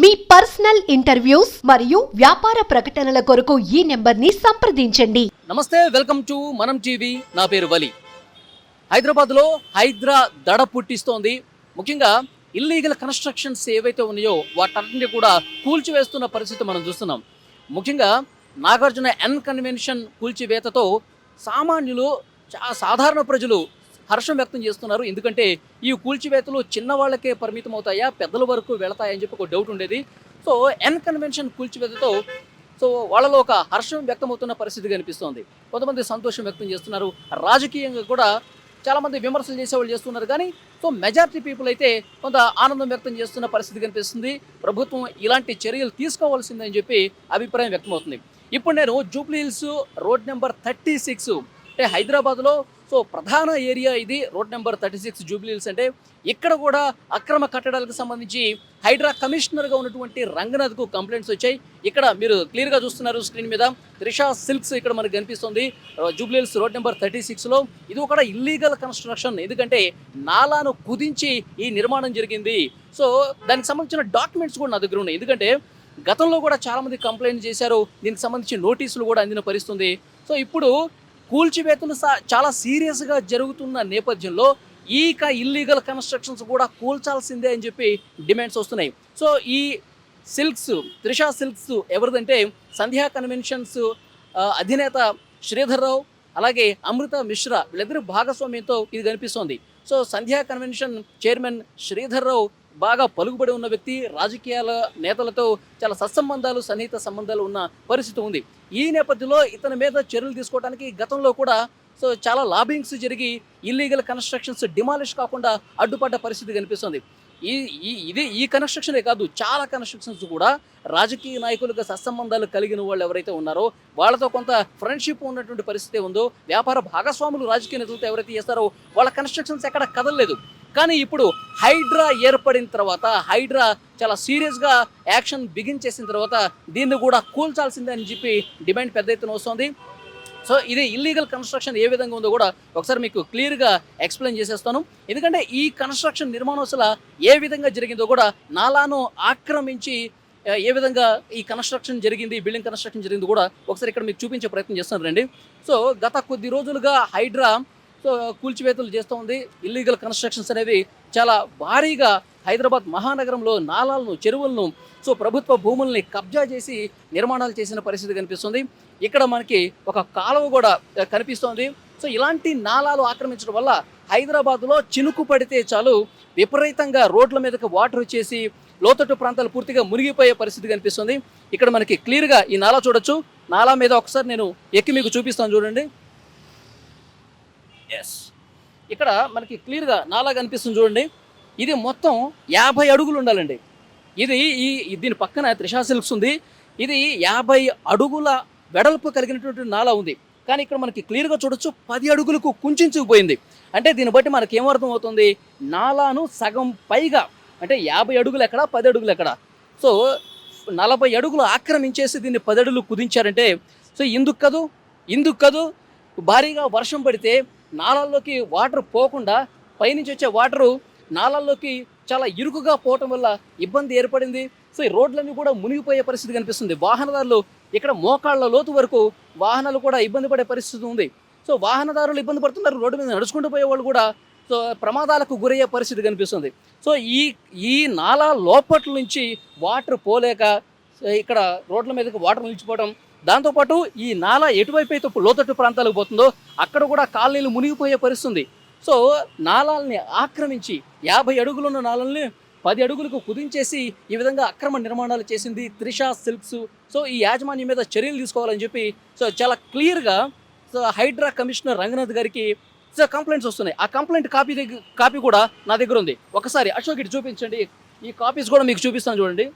మీ personal interviews మరియు వ్యాపార ప్రకటనల కొరకు ఈ నెంబర్ని సంప్రదించండి. నమస్తే వెల్కమ్ టు మనం టీవీ. నా పేరు వలి. హైదరాబాద్లో హైదరా దడ పుట్టిస్తోంది. ముఖ్యంగా ఇల్లీగల్ కన్స్ట్రక్షన్స్ ఏవైతే ఉన్నాయో వాటన్నిటి కూడా కూల్చివేస్తున్న పరిస్థితి మనం చూస్తున్నాం. ముఖ్యంగా నాగార్జున ఎన్ కన్వెన్షన్ కూల్చివేతతో సామాన్యులు సాధారణ ప్రజలు హర్షం వ్యక్తం చేస్తున్నారు. ఎందుకంటే ఈ కూల్చివేతలు చిన్నవాళ్ళకే పరిమితం అవుతాయా పెద్దల వరకు వెళతాయని చెప్పి ఒక డౌట్ ఉండేది. సో ఎన్ కన్వెన్షన్ కూల్చివేతతో సో వాళ్ళలో ఒక హర్షం వ్యక్తమవుతున్న పరిస్థితి కనిపిస్తోంది. కొంతమంది సంతోషం వ్యక్తం చేస్తున్నారు. రాజకీయంగా కూడా చాలామంది విమర్శలు చేసేవాళ్ళు చేస్తున్నారు. కానీ సో మెజారిటీ పీపుల్ అయితే కొంత ఆనందం వ్యక్తం చేస్తున్న పరిస్థితి కనిపిస్తుంది. ప్రభుత్వం ఇలాంటి చర్యలు తీసుకోవాల్సిందని చెప్పి అభిప్రాయం వ్యక్తమవుతుంది. ఇప్పుడు నేను Jubilee Hills road number thirty six అంటే హైదరాబాద్లో సో ప్రధాన ఏరియా ఇది. Road number thirty six Jubilee Hills అంటే ఇక్కడ కూడా అక్రమ కట్టడాలకు సంబంధించి హైడ్రా కమిషనర్గా ఉన్నటువంటి రంగనాథ్కు కంప్లైంట్స్ వచ్చాయి. ఇక్కడ మీరు క్లియర్గా చూస్తున్నారు స్క్రీన్ మీద. త్రిషా సిల్క్స్ ఇక్కడ మనకు కనిపిస్తుంది. జూబ్లీల్స్ రోడ్ నెంబర్ థర్టీ సిక్స్లో. ఇది ఒక ఇల్లీగల్ కన్స్ట్రక్షన్. ఎందుకంటే నాలాను కుదించి ఈ నిర్మాణం జరిగింది. సో దానికి సంబంధించిన డాక్యుమెంట్స్ కూడా నా దగ్గర ఉన్నాయి. ఎందుకంటే గతంలో కూడా చాలామంది కంప్లైంట్ చేశారు. దీనికి సంబంధించి నోటీసులు కూడా అందిన పరిస్థితుంది సో ఇప్పుడు కూల్చివేతలు చాలా సీరియస్గా జరుగుతున్న నేపథ్యంలో ఈక ఇల్లీగల్ కన్స్ట్రక్షన్స్ కూడా కూల్చాల్సిందే అని చెప్పి డిమాండ్స్ వస్తున్నాయి. సో ఈ సిల్క్స్ త్రిష సిల్క్స్ ఎవరిదంటే సంధ్యా కన్వెన్షన్స్ అధినేత శ్రీధర్ రావు అలాగే అమృత మిశ్రా వీళ్ళిద్దరు భాగస్వామ్యంతో ఇది కనిపిస్తోంది. So Sandhya convention chairman Sridhar Rao బాగా పలుకుబడి ఉన్న వ్యక్తి రాజకీయాల నేతలతో చాలా సత్సంబంధాలు సన్నిహిత సంబంధాలు ఉన్న పరిస్థితి ఉంది. ఈ నేపథ్యంలో ఇతని మీద చర్యలు తీసుకోవడానికి గతంలో కూడా సో చాలా లాబింగ్స్ జరిగి ఇల్లీగల్ కన్స్ట్రక్షన్స్ డిమాలిష్ కాకుండా అడ్డుపడ్డ పరిస్థితి కనిపిస్తుంది. ఈ ఈ ఇది ఈ కన్స్ట్రక్షనే కాదు చాలా కన్స్ట్రక్షన్స్ కూడా రాజకీయ నాయకులుగా సత్సంబంధాలు కలిగిన వాళ్ళు ఎవరైతే ఉన్నారో వాళ్ళతో కొంత ఫ్రెండ్షిప్ ఉన్నటువంటి పరిస్థితి ఉందో వ్యాపార భాగస్వాములు రాజకీయ నేతలతో ఎవరైతే చేస్తారో వాళ్ళ కన్స్ట్రక్షన్స్ ఎక్కడ కదలలేదు. కానీ ఇప్పుడు హైడ్రా ఏర్పడిన తర్వాత హైడ్రా చాలా సీరియస్గా యాక్షన్ బిగిన్ చేసిన తర్వాత దీన్ని కూడా కూల్చాల్సిందే అని చెప్పి డిమాండ్ పెద్ద ఎత్తున వస్తుంది. సో ఇది ఇల్లీగల్ కన్స్ట్రక్షన్ ఏ విధంగా ఉందో కూడా ఒకసారి మీకు క్లియర్గా ఎక్స్ప్లెయిన్ చేసేస్తాను. ఎందుకంటే ఈ కన్స్ట్రక్షన్ నిర్మాణం అసలు ఏ విధంగా జరిగిందో కూడా నాలాను ఆక్రమించి ఏ విధంగా ఈ కన్స్ట్రక్షన్ జరిగింది బిల్డింగ్ కన్స్ట్రక్షన్ జరిగింది కూడా ఒకసారి ఇక్కడ మీకు చూపించే ప్రయత్నం చేస్తాను రండి. సో గత కొద్ది రోజులుగా హైడ్రా కూల్చివేతలు చేస్తూ ఉంది. ఇల్లీగల్ కన్స్ట్రక్షన్స్ అనేవి చాలా భారీగా హైదరాబాద్ మహానగరంలో నాలాలను చెరువులను సో ప్రభుత్వ భూముల్ని కబ్జా చేసి నిర్మాణాలు చేసిన పరిస్థితి కనిపిస్తుంది. ఇక్కడ మనకి ఒక కాలువ కూడా కనిపిస్తోంది. సో ఇలాంటి నాలాలు ఆక్రమించడం వల్ల హైదరాబాద్లో చినుకు పడితే చాలు విపరీతంగా రోడ్ల మీదకి వాటర్ వచ్చేసి లోతట్టు ప్రాంతాలు పూర్తిగా మునిగిపోయే పరిస్థితి కనిపిస్తుంది. ఇక్కడ మనకి క్లియర్గా ఈ నాలా చూడొచ్చు. నాలా మీద ఒకసారి నేను ఎక్కి మీకు చూపిస్తాను చూడండి. ఎస్ ఇక్కడ మనకి క్లియర్గా నాలా కనిపిస్తుంది చూడండి. ఇది మొత్తం యాభై అడుగులు ఉండాలండి. ఇది ఈ దీని పక్కన త్రిషా సిల్క్స్ ఉంది. ఇది యాభై అడుగుల వెడల్పు కలిగినటువంటి నాలా ఉంది. కానీ ఇక్కడ మనకి క్లియర్గా చూడొచ్చు పది అడుగులకు కుంచుకుపోయింది అంటే దీన్ని బట్టి మనకి ఏమర్థం అవుతుంది నాలాను సగం పైగా అంటే యాభై అడుగులు ఎక్కడ పది అడుగులు ఎక్కడ? సో నలభై అడుగులు ఆక్రమించేసి దీన్ని పది అడుగులు కుదించారంటే సో ఇందుకు కదూ ఇందుకు కదూ భారీగా వర్షం పడితే నాళాల్లోకి వాటర్ పోకుండా పైనుంచి వచ్చే వాటరు నాళాల్లోకి చాలా ఇరుకుగా పోవటం వల్ల ఇబ్బంది ఏర్పడింది. సో ఈ రోడ్లన్నీ కూడా మునిగిపోయే పరిస్థితి కనిపిస్తుంది. వాహనదారులు ఇక్కడ మోకాళ్ళ లోతు వరకు వాహనాలు కూడా ఇబ్బంది పడే పరిస్థితి ఉంది. సో వాహనదారులు ఇబ్బంది పడుతున్నారు. రోడ్డు మీద నడుచుకుంటూ పోయే వాళ్ళు కూడా సో ప్రమాదాలకు గురయ్యే పరిస్థితి కనిపిస్తుంది. సో ఈ ఈ నాలా లోపట్ల నుంచి వాటర్ పోలేక ఇక్కడ రోడ్ల మీదకి వాటర్ నిలిచిపోవడం. దాంతోపాటు ఈ నాలా ఎటువైపు అయితే లోతట్టు ప్రాంతాలకు పోతుందో అక్కడ కూడా కాలనీలు మునిగిపోయే పరిస్థితుంది. సో నాలాల్ని ఆక్రమించి యాభై అడుగులున్న నాళల్ని పది అడుగులకు కుదించేసి ఈ విధంగా అక్రమ నిర్మాణాలు చేసింది త్రిషా సిల్క్స్. సో ఈ యాజమాన్యం మీద చర్యలు తీసుకోవాలని చెప్పి సో చాలా క్లియర్గా సో హైడ్రా కమిషనర్ రంగనాథ్ గారికి సో కంప్లైంట్స్ వస్తున్నాయి. ఆ కంప్లైంట్ కాపీ దగ్గర కాపీ కూడా నా దగ్గర ఉంది. ఒకసారి అశోక్ ఇటు చూపించండి. ఈ కాపీస్ కూడా మీకు చూపిస్తాను చూడండి.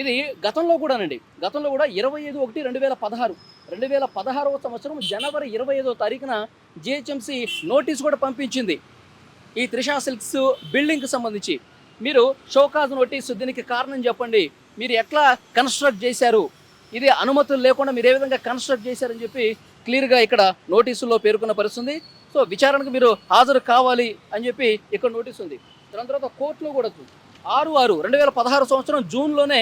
ఇది గతంలో కూడానండి. గతంలో కూడా ఇరవై ఐదు ఒకటి రెండు వేల పదహారు. రెండు వేల పదహారవ సంవత్సరం జనవరి ఇరవై ఐదో తారీఖున జిహెచ్ఎంసి నోటీస్ కూడా పంపించింది. ఈ త్రిషా సిల్క్స్ బిల్డింగ్కి సంబంధించి. మీరు షోకాజ్ నోటీసు దీనికి కారణం చెప్పండి. మీరు ఎట్లా కన్స్ట్రక్ట్ చేశారు? ఇది అనుమతులు లేకుండా మీరు ఏ విధంగా కన్స్ట్రక్ట్ చేశారని చెప్పి క్లియర్గా ఇక్కడ నోటీసుల్లో పేర్కొన్న పరిస్థితుంది. సో విచారణకు మీరు హాజరు కావాలి అని చెప్పి ఇక్కడ నోటీస్ ఉంది. దాని తర్వాత కోర్టులో కూడా ఆరు ఆరు రెండు వేల పదహారు సంవత్సరం జూన్లోనే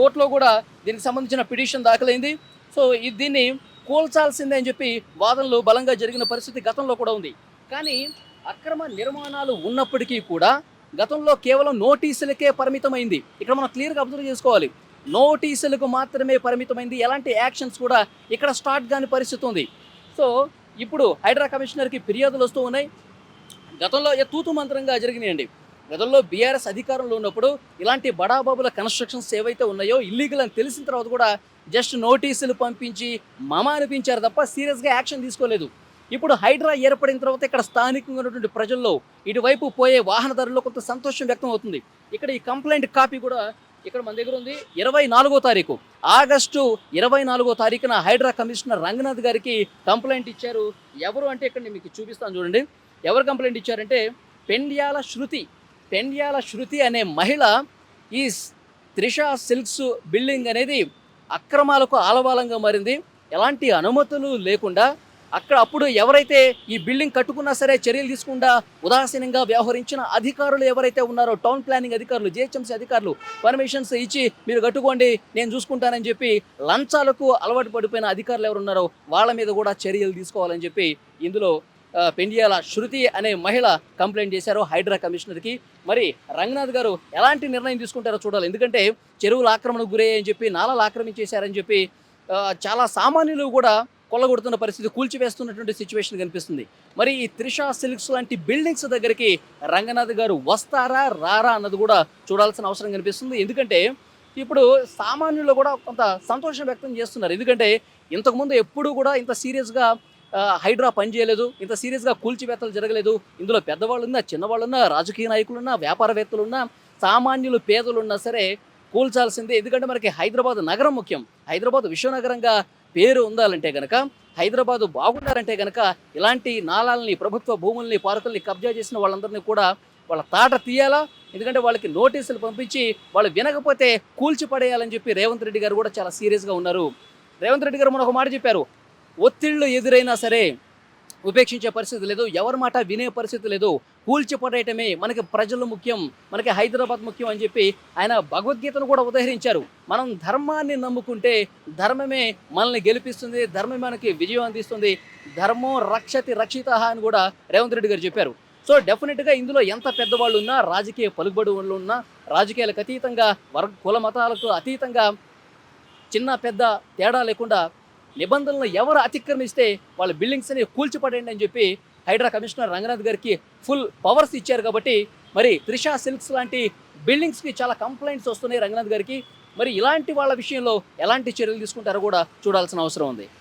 కోర్టులో కూడా దీనికి సంబంధించిన పిటిషన్ దాఖలైంది. సో ఇది దీన్ని కూల్చాల్సిందే అని చెప్పి వాదనలు బలంగా జరిగిన పరిస్థితి గతంలో కూడా ఉంది. కానీ అక్రమ నిర్మాణాలు ఉన్నప్పటికీ కూడా గతంలో కేవలం నోటీసులకే పరిమితమైంది. ఇక్కడ మనం క్లియర్గా అబ్జర్వ్ చేసుకోవాలి. నోటీసులకు మాత్రమే పరిమితమైంది. ఎలాంటి యాక్షన్స్ కూడా ఇక్కడ స్టార్ట్ కాని పరిస్థితి ఉంది. సో ఇప్పుడు హైడ్రా కమిషనర్కి ఫిర్యాదులు వస్తూ ఉన్నాయి. గతంలో ఏ తూతు మంత్రంగా జరిగినాయండి. గతంలో బీఆర్ఎస్ అధికారంలో ఉన్నప్పుడు ఇలాంటి బడాబాబుల కన్స్ట్రక్షన్స్ ఏవైతే ఉన్నాయో ఇల్లీగల్ అని తెలిసిన తర్వాత కూడా జస్ట్ నోటీసులు పంపించి మమ అనిపించారు తప్ప సీరియస్గా యాక్షన్ తీసుకోలేదు. ఇప్పుడు హైడ్రా ఏర్పడిన తర్వాత ఇక్కడ స్థానికంగా ఉన్నటువంటి ప్రజల్లో ఇటువైపు పోయే వాహనదారుల్లో కొంత సంతోషం వ్యక్తం అవుతుంది. ఇక్కడ ఈ కంప్లైంట్ కాపీ కూడా ఇక్కడ మన దగ్గర ఉంది. ఇరవై నాలుగో తారీఖు. ఆగస్టు ఇరవై నాలుగో తారీఖున హైడ్రా కమిషనర్ రంగనాథ్ గారికి కంప్లైంట్ ఇచ్చారు. ఎవరు అంటే ఇక్కడ నేను మీకు చూపిస్తాను చూడండి. ఎవరు కంప్లైంట్ ఇచ్చారంటే పెండ్యాల శృతి పెండ్యాల శృతి అనే మహిళ ఈ త్రిష సిల్క్స్ బిల్డింగ్ అనేది అక్రమాలకు ఆలవాలంగా మారింది. ఎలాంటి అనుమతులు లేకుండా అక్కడ అప్పుడు ఎవరైతే ఈ బిల్డింగ్ కట్టుకున్నా సరే చర్యలు తీసుకుండా ఉదాసీనంగా వ్యవహరించిన అధికారులు ఎవరైతే ఉన్నారో టౌన్ ప్లానింగ్ అధికారులు జిహెచ్ఎంసీ అధికారులు పర్మిషన్స్ ఇచ్చి మీరు కట్టుకోండి నేను చూసుకుంటానని చెప్పి లంచాలకు అలవాటు పడిపోయిన అధికారులు ఎవరున్నారో వాళ్ళ మీద కూడా చర్యలు తీసుకోవాలని చెప్పి ఇందులో పెండియాల శృతి అనే మహిళ కంప్లైంట్ చేశారు హైడ్రా కమిషనర్కి. మరి రంగనాథ్ గారు ఎలాంటి నిర్ణయం తీసుకుంటారో చూడాలి. ఎందుకంటే చెరువుల ఆక్రమణకు గురయ్యాయని చెప్పి నాలాలు ఆక్రమించేశారని చెప్పి చాలా సామాన్యులు కూడా కొల్లగొడుతున్న పరిస్థితి కూల్చివేస్తున్నటువంటి సిచ్యువేషన్ కనిపిస్తుంది. మరి ఈ త్రిషా సిల్క్స్ లాంటి బిల్డింగ్స్ దగ్గరికి రంగనాథ్ గారు వస్తారా రారా అన్నది కూడా చూడాల్సిన అవసరం కనిపిస్తుంది. ఎందుకంటే ఇప్పుడు సామాన్యులు కూడా కొంత సంతోషం వ్యక్తం చేస్తున్నారు. ఎందుకంటే ఇంతకుముందు ఎప్పుడూ కూడా ఇంత సీరియస్గా హైడ్రా పనిచేయలేదు ఇంత సీరియస్గా కూల్చివేతలు జరగలేదు. ఇందులో పెద్దవాళ్ళు ఉన్నా రాజకీయ నాయకులున్నా వ్యాపారవేత్తలున్నా సామాన్యులు పేదలున్నా సరే కూల్చాల్సిందే. ఎందుకంటే మనకి హైదరాబాద్ నగరం ముఖ్యం. హైదరాబాద్ విశ్వనగరంగా పేరు ఉండాలంటే కనుక హైదరాబాదు బాగుండాలంటే కనుక ఇలాంటి నాళాలని ప్రభుత్వ భూముల్ని పార్కుల్ని కబ్జా చేసిన వాళ్ళందరినీ కూడా వాళ్ళ తాట తీయాలా? ఎందుకంటే వాళ్ళకి నోటీసులు పంపించి వాళ్ళు వినకపోతే కూల్చిపడేయాలని చెప్పి రేవంత్ రెడ్డి గారు కూడా చాలా సీరియస్గా ఉన్నారు. రేవంత్ రెడ్డి గారు మన ఒక మాట చెప్పారు. ఒత్తిళ్ళు ఎదురైనా సరే ఉపేక్షించే పరిస్థితి లేదు ఎవరి మాట వినే పరిస్థితి లేదు. కూల్చిపడేయటమే మనకి ప్రజలు ముఖ్యం మనకి హైదరాబాద్ ముఖ్యం అని చెప్పి ఆయన భగవద్గీతను కూడా ఉదహరించారు. మనం ధర్మాన్ని నమ్ముకుంటే ధర్మమే మనల్ని గెలిపిస్తుంది ధర్మమే మనకి విజయం అందిస్తుంది. ధర్మం రక్షతి రక్షిత అని కూడా రేవంత్ రెడ్డి గారు చెప్పారు. సో డెఫినెట్గా ఇందులో ఎంత పెద్దవాళ్ళు ఉన్నా రాజకీయ పలుకుబడి వాళ్ళు ఉన్నా రాజకీయాలకు అతీతంగా వర్గ కుల మతాలకు అతీతంగా చిన్న పెద్ద తేడా లేకుండా నిబంధనలను ఎవరు అతిక్రమిస్తే వాళ్ళ బిల్డింగ్స్ని కూల్చిపడండి అని చెప్పి హైడ్రా కమిషనర్ రంగనాథ్ గారికి ఫుల్ పవర్స్ ఇచ్చారు కాబట్టి మరి త్రిషా సిల్క్స్ లాంటి బిల్డింగ్స్కి చాలా కంప్లైంట్స్ వస్తున్నాయి రంగనాథ్ గారికి. మరి ఇలాంటి వాళ్ళ విషయంలో ఎలాంటి చర్యలు తీసుకుంటారో కూడా చూడాల్సిన అవసరం ఉంది.